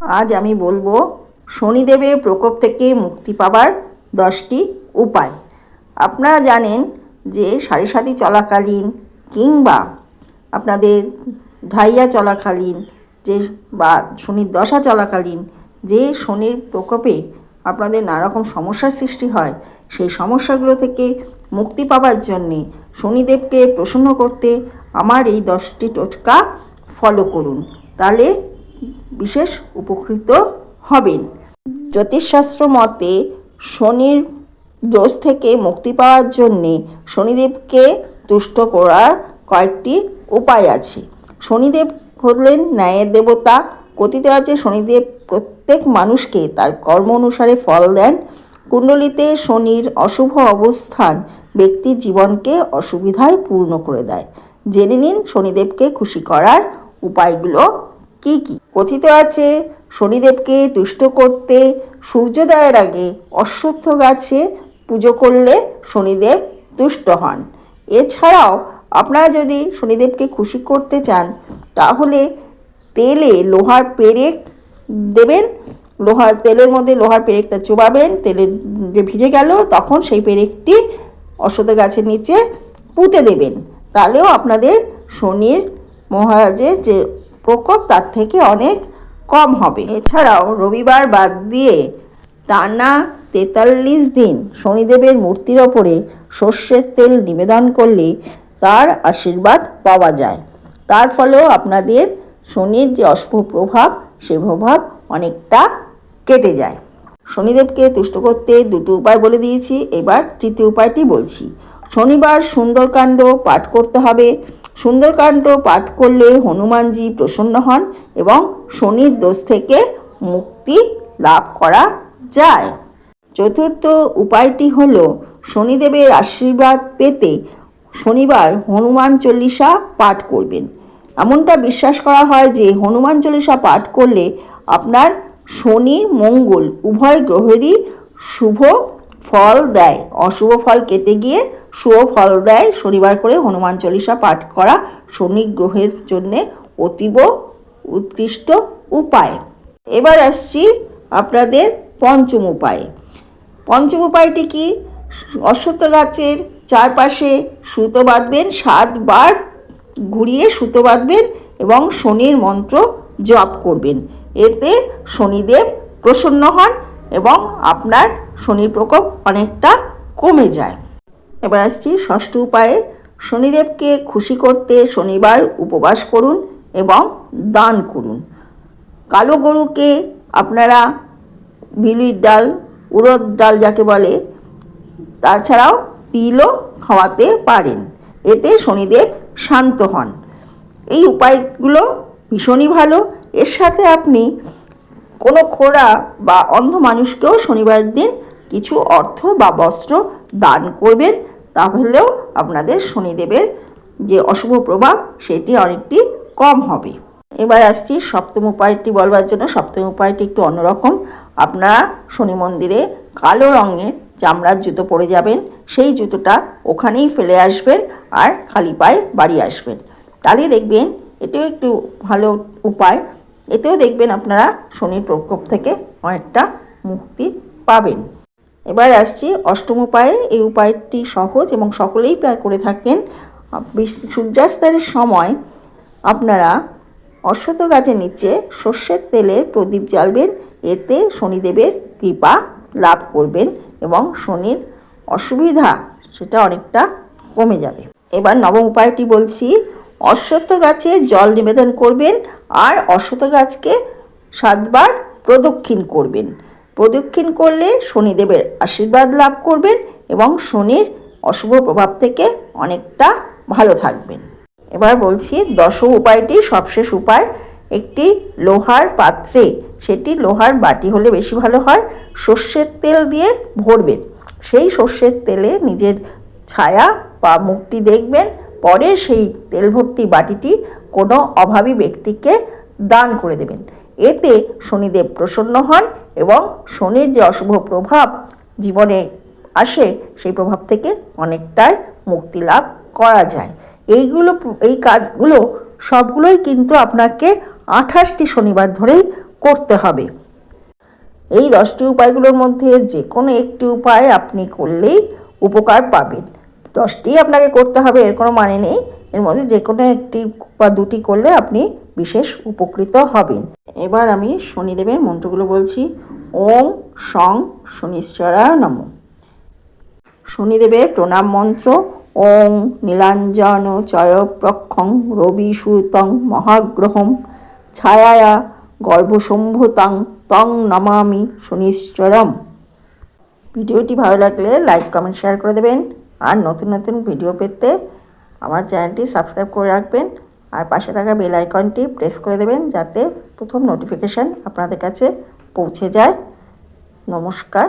আজ আমি বলব শনিদেবের প্রকোপ থেকে মুক্তি পাবার দশটি উপায়। আপনারা জানেন যে সাড়ে সাতি চলাকালীন কিংবা আপনাদের ঢাইয়া চলাকালীন যে বা শনির দশা চলাকালীন যে শনির প্রকোপে আপনাদের নানারকম সমস্যার সৃষ্টি হয়, সেই সমস্যাগুলো থেকে মুক্তি পাবার জন্যে শনিদেবকে প্রসন্ন করতে আমার এই দশটি টোটকা ফলো করুন। তাহলে বিশেষ উপকৃত হবেন। জ্যোতিষশাস্ত্র মতে, শনির দোষ থেকে মুক্তি পাওয়ার জন্যে শনিদেবকে তুষ্ট করার কয়েকটি উপায় আছে। শনিদেব হলেন ন্যায়ের দেবতা। কথিত আছে, শনিদেব প্রত্যেক মানুষকে তার কর্ম অনুসারে ফল দেন। কুণ্ডলিতে শনির অশুভ অবস্থান ব্যক্তির জীবনকে অসুবিধায় পূর্ণ করে দেয়। জেনে নিন শনিদেবকে খুশি করার উপায়গুলো কি কি? কথিত আছে, শনিদেবকে তুষ্ট করতে সূর্যোদয়ের আগে অশ্বত্থ গাছে পুজো করলে শনিদেব তুষ্ট হন। এছাড়াও আপনারা যদি শনিদেবকে খুশি করতে চান, তাহলে তেলে লোহার পেরেক দেবেন। লোহার, তেলের মধ্যে লোহার পেরেকটা চোবাবেন তেলের যে ভিজে গেল, তখন সেই পেরেকটি অশ্বত্থ গাছের নিচে পুঁতে দেবেন। তাহলেও আপনাদের শনির মহারাজের যে প্রকোপ তার থেকে অনেক কম হবে। এছাড়াও রবিবার বাদ দিয়ে টানা তেতাল্লিশ দিন শনিদেবের মূর্তির ওপরে সর্ষের তেল নিবেদন করলে তার আশীর্বাদ পাওয়া যায়। তার ফলেও আপনাদের শনির যে অশুভ প্রভাব, সে প্রভাব অনেকটা কেটে যায়। শনিদেবকে তুষ্ট করতে দুটো উপায় বলে দিয়েছি, এবার তৃতীয় উপায়টি বলছি। শনিবার সুন্দরকাণ্ড পাঠ করতে হবে। সুন্দরকাণ্ড পাঠ করলে হনুমানজি প্রসন্ন হন এবং শনির দোষ থেকে মুক্তি লাভ করা যায়। চতুর্থ উপায়টি হল, শনিদেবের আশীর্বাদ পেতে শনিবার হনুমান চল্লিশা পাঠ করবেন। এমনটা বিশ্বাস করা হয় যে, হনুমান চল্লিশা পাঠ করলে আপনার শনি মঙ্গল উভয় গ্রহেরই শুভ ফল দেয়। অশুভ ফল কেটে গিয়ে শুভ ফল দেয়। শনিবার করে হনুমান চল্লিশা পাঠ করা শনি গ্রহের জন্যে অতীব উৎকৃষ্ট উপায়। এবার আসছি আপনাদের পঞ্চম উপায়। পঞ্চম উপায়টি কি? অশ্বত্থ গাছের চারপাশে সুতো বাঁধবেন সাতবার ঘুরিয়ে সুতো বাঁধবেন এবং শনির মন্ত্র জপ করবেন। এতে শনিদেব প্রসন্ন হন এবং আপনার শনির প্রকোপ অনেকটা কমে যায়। এবার আসছি ষষ্ঠ উপায়ে। শনিদেবকে খুশি করতে শনিবার উপবাস করুন এবং দান করুন। কালো গরুকে আপনারা বিলুইর ডাল, উড়দ ডাল যাকে বলে তাছাড়াও তিলও খাওয়াতে পারেন। এতে শনিদেব শান্ত হন। এই উপায়গুলো ভীষণই ভালো। এর সাথে আপনি কোনো খোড়া বা অন্ধ মানুষকেও শনিবার দিন কিছু অর্থ বা বস্ত্র দান করবেন। তাহলেও আপনাদের শনিদেবের যে অশুভ প্রভাব, সেটি অনেকটি কম হবে। এবার আসছি সপ্তম উপায়টি বলবার জন্য। সপ্তম উপায়টি একটু অন্যরকম। আপনারা শনি মন্দিরে কালো রঙের চামড়ার জুতো পরে যাবেন, সেই জুতোটা ওখানেই ফেলে আসবেন আর খালি পায়ে বাড়ি আসবেন। তাহলে দেখবেন এটাও একটু ভালো উপায়। এতেও দেখবেন আপনারা শনির প্রকোপ থেকে অনেকটা মুক্তি পাবেন। এবার আসছি অষ্টম উপায়ে। এই উপায়টি সহজ এবং সকলেই প্রায় করে থাকেন। সূর্যাস্তের সময় আপনারা অশ্বত্থ গাছের নিচে সর্ষের তেলের প্রদীপ জ্বালবেন। এতে শনিদেবের কৃপা লাভ করবেন এবং শনির অসুবিধা সেটা অনেকটা কমে যাবে। এবার নবম উপায়টি বলছি, অশ্বত্থ গাছে জল নিবেদন করবেন আর অশ্বত্থ গাছকে সাতবার প্রদক্ষিণ করবেন। প্রদক্ষিণ করলে শনিদেবের আশীর্বাদ লাভ করবেন এবং শনির অশুভ প্রভাব থেকে অনেকটা ভালো থাকবেন। এবার বলছি দশম উপায়টি, সবশেষ উপায়, একটি লোহার পাত্রে, সেটি লোহার বাটি হলে বেশি ভালো হয়, সর্ষের তেল দিয়ে ভরবেন। সেই সর্ষের তেলে নিজের ছায়া বা মুক্তি দেখবেন, পরে সেই তেল ভর্তি বাটিটি কোনো অভাবী ব্যক্তিকে দান করে দেবেন। এতে শনিদেব প্রসন্ন হন এবং শনির যে অশুভ প্রভাব জীবনে আসে, সেই প্রভাব থেকে অনেকটাই মুক্তি লাভ করা যায়। এইগুলো এই কাজগুলো সবগুলোই কিন্তু আপনাকে আঠাশটি শনিবার ধরেই করতে হবে। এই দশটি উপায়গুলোর মধ্যে যে কোনো একটি উপায় আপনি করলেই উপকার পাবেন। দশটি আপনাকে করতে হবে, এর কোনো মানে নেই। এর মধ্যে যে কোনো একটি বা দুটি করলে আপনি বিশেষ উপকৃত হবেন। এবার আমি শনিদেবের মন্ত্রগুলো বলছি। ওং সং শনিশ্চরা নম। শনিদেবের প্রণাম মন্ত্র ওং নীলাঞ্জন চয় প্রক্ষং রবি সুতং মহাগ্রহম, ছায়ায়া গর্ভসম্ভুতাং তং নমামি শনিশ্চরম। ভিডিওটি ভালো লাগলে লাইক, কমেন্ট, শেয়ার করে দেবেন। আর নতুন নতুন ভিডিও পেতে আমার চ্যানেলটি সাবস্ক্রাইব করে রাখবেন। আর পাশে থাকা বেল আইকনটি প্রেস করে দেবেন যাতে প্রথম নোটিফিকেশান আপনাদের কাছে পৌঁছে যায়। নমস্কার।